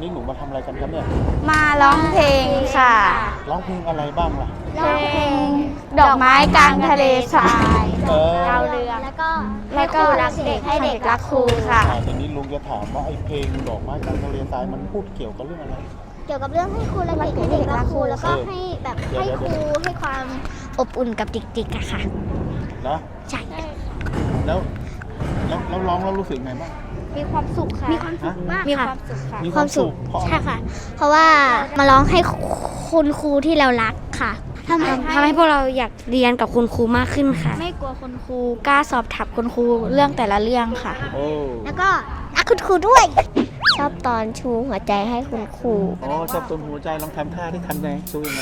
นี่หนูมาทำอะไรกันครับเนี่ย มาร้องเพลงค่ะ ร้องเพลงอะไรบ้างล่ะเพลงดอกไม้กลางทะเลทรายเออ ดาวเรืองแล้วก็แล้วก็รักเด็กให้เด็กรักครูค่ะ อ่าทีนี้ลุงจะถามว่าไอ้เพลงดอกไม้กลางทะเลทรายมันพูดเกี่ยวกับเรื่องอะไร เกี่ยวกับเรื่องให้ครูและเด็กให้เด็กรักครูแล้วก็เออให้แบบเดี๋ยวให้เดี๋คยวรูให้ความอบอุ่นกับเด็กๆอะค่ะนะ ใช่ แล้วแล้วแล้วร้องแล้วรู้สึกไงบ้าง มีความสุขค่ะมีความสุขมากมีคค่ะวามสุขค่ะ มีความสุขเพราะใช่ค่ะ เพราะว่ามาร้องให้คุณครูที่เรารักค่ะทำให้ทำให้พวกเราอยากเรียนกับคุณครูมากขึ้นค่ะ ไม่กลัวคุณครูกล้าสอบถามคุณครูเรื่องแต่ละเรื่องค่ะโอ้แล้วก็รักคุณครูด้วย ชอบตอนชูหัวใจให้คุณครูโอ้จับต้นหัวใจลองทำท่าที่ทำไงดูยังไง